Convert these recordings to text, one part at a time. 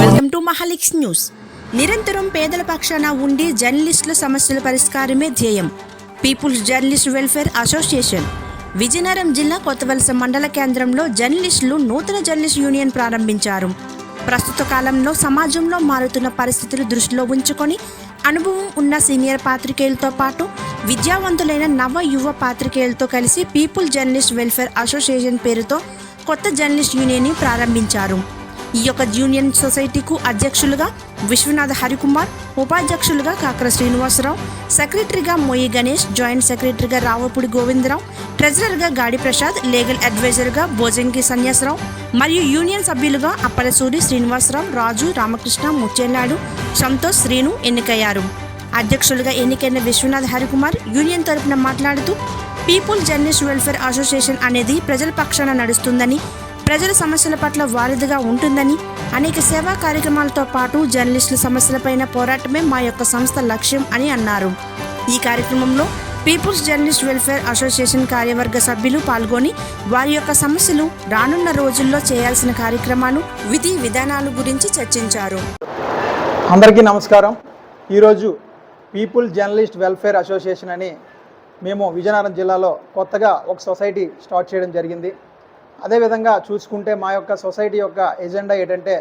Welcome to మహాలిక్స్ news నిరంతరం పేదల పక్షాన ఉండి జర్నలిస్టుల సమస్యల పరిష్కారమే ధ్యేయం. Peoples journalist welfare association Vizianagaram జిల్లా కొత్తవలస మండల కేంద్రంలో జర్నలిస్టులు నూతన జర్నలిస్ట్ యూనియన్ ప్రారంభించారు. ప్రస్తుత కాలంలో సమాజంలో మారుతున్న పరిస్థితులు దృష్టిలో ఉంచుకొని అనుభవం ఉన్న సీనియర్ పాత్రికేయులతో పాటు విద్యావంతులైన నవ యువ పాత్రికేయులతో కలిసి పీపుల్ జర్నలిస్ట్ వెల్ఫేర్ అసోసియేషన్ పేరుతో కొత్త జర్నలిస్ట్ యూనియన్ని ప్రారంభించారు. ఈ యొక్క యూనియన్ సొసైటీకు అధ్యక్షులుగా విశ్వనాథ హరికుమార్ ఉపాధ్యక్షులుగా కాకర శ్రీనివాసరావు సెక్రటరీగా మోయి గణేష్ జాయింట్ సెక్రటరీగా రావపూడి గోవిందరావు ట్రెజరర్గా గాడి ప్రసాద్ లీగల్ అడ్వైజర్గా భోజంకి సన్యాసరావు మరియు యూనియన్ సభ్యులుగా అప్పలసూరి శ్రీనివాసరావు రాజు రామకృష్ణ ముచ్చెన్నాడు సంతోష్ శ్రీను ఎన్నికయ్యారు. అధ్యక్షులుగా ఎన్నికైన విశ్వనాథ్ హరికుమార్ యూనియన్ తరపున మాట్లాడుతూ పీపుల్ జర్నలిస్ట్ వెల్ఫేర్ అసోసియేషన్ అనేది ప్రజల పక్షాన నడుస్తుందని ప్రజల సమస్యల పట్ల వారిదిగా ఉంటుందని అనేక సేవా కార్యక్రమాలతో పాటు జర్నలిస్టుల సమస్యలపైన పోరాటమే మా యొక్క సంస్థ లక్ష్యం అని అన్నారు. ఈ కార్యక్రమంలో పీపుల్స్ జర్నలిస్ట్ వెల్ఫేర్ అసోసియేషన్ కార్యవర్గ సభ్యులు పాల్గొని వారి యొక్క సమస్యలు రానున్న రోజుల్లో చేయాల్సిన కార్యక్రమాలు విధి విధానాల గురించి చర్చించారు. అందరికీ నమస్కారం. ఈరోజు పీపుల్ జర్నలిస్ట్ వెల్ఫేర్ అసోసియేషన్ అని మేము విజయనగరం జిల్లాలో కొత్తగా ఒక సొసైటీ స్టార్ట్ చేయడం జరిగింది. అదేవిధంగా చూసుకుంటే మా యొక్క సొసైటీ యొక్క ఎజెండా ఏంటంటే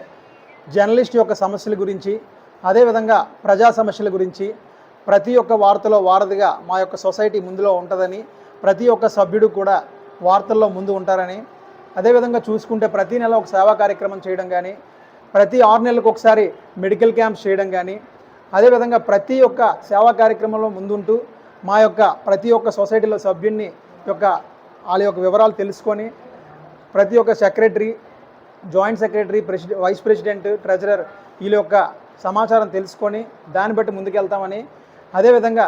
జర్నలిస్ట్ యొక్క సమస్యల గురించి అదేవిధంగా ప్రజా సమస్యల గురించి ప్రతి ఒక్క వార్తలో వారధిగా మా యొక్క సొసైటీ ముందులో ఉంటుందని ప్రతి ఒక్క సభ్యుడు కూడా వార్తల్లో ముందు ఉంటారని అదేవిధంగా చూసుకుంటే ప్రతి నెల ఒక సేవా కార్యక్రమం చేయడం కానీ ప్రతి ఆరు నెలలకు ఒకసారి మెడికల్ క్యాంప్స్ చేయడం కానీ అదేవిధంగా ప్రతి ఒక్క సేవా కార్యక్రమంలో ముందుంటూ మా యొక్క ప్రతి ఒక్క సొసైటీలో సభ్యుని యొక్క వాళ్ళ యొక్క వివరాలు తెలుసుకొని ప్రతి ఒక్క secretary joint secretary president vice president treasurer వీళ్ళ యొక్క సమాచారం తెలుసుకొని దాన్ని బట్టి ముందుకెళ్తామని అదేవిధంగా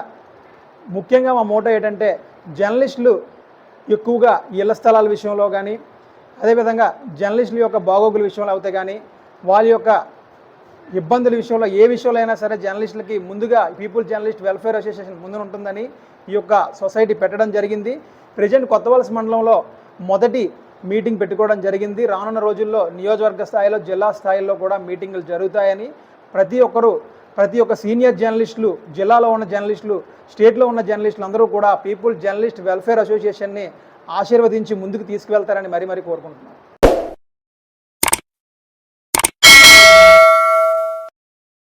ముఖ్యంగా మా మోటో ఏంటంటే జర్నలిస్టులు ఎక్కువగా ఇళ్ళ స్థలాల విషయంలో కానీ అదేవిధంగా జర్నలిస్టుల యొక్క బాగోగుల విషయంలో అవుతే కానీ వాళ్ళ యొక్క ఇబ్బందుల విషయంలో ఏ విషయంలో అయినా సరే జర్నలిస్టులకి ముందుగా పీపుల్ జర్నలిస్ట్ వెల్ఫేర్ అసోసియేషన్ ముందు ఉంటుందని ఈ యొక్క సొసైటీ పెట్టడం జరిగింది. ప్రజెంట్ కొత్తవలస మండలంలో మొదటి మీటింగ్ పెట్టుకోవడం జరిగింది. రానున్న రోజుల్లో నియోజకవర్గ స్థాయిలో జిల్లా స్థాయిలో కూడా మీటింగులు జరుగుతాయని ప్రతి ఒక్కరూ ప్రతి ఒక్క సీనియర్ జర్నలిస్టులు జిల్లాలో ఉన్న జర్నలిస్టులు స్టేట్లో ఉన్న జర్నలిస్టులు అందరూ కూడా పీపుల్ జర్నలిస్ట్ వెల్ఫేర్ అసోసియేషన్ని ఆశీర్వదించి ముందుకు తీసుకువెళ్తారని మరీ మరీ కోరుకుంటున్నాను.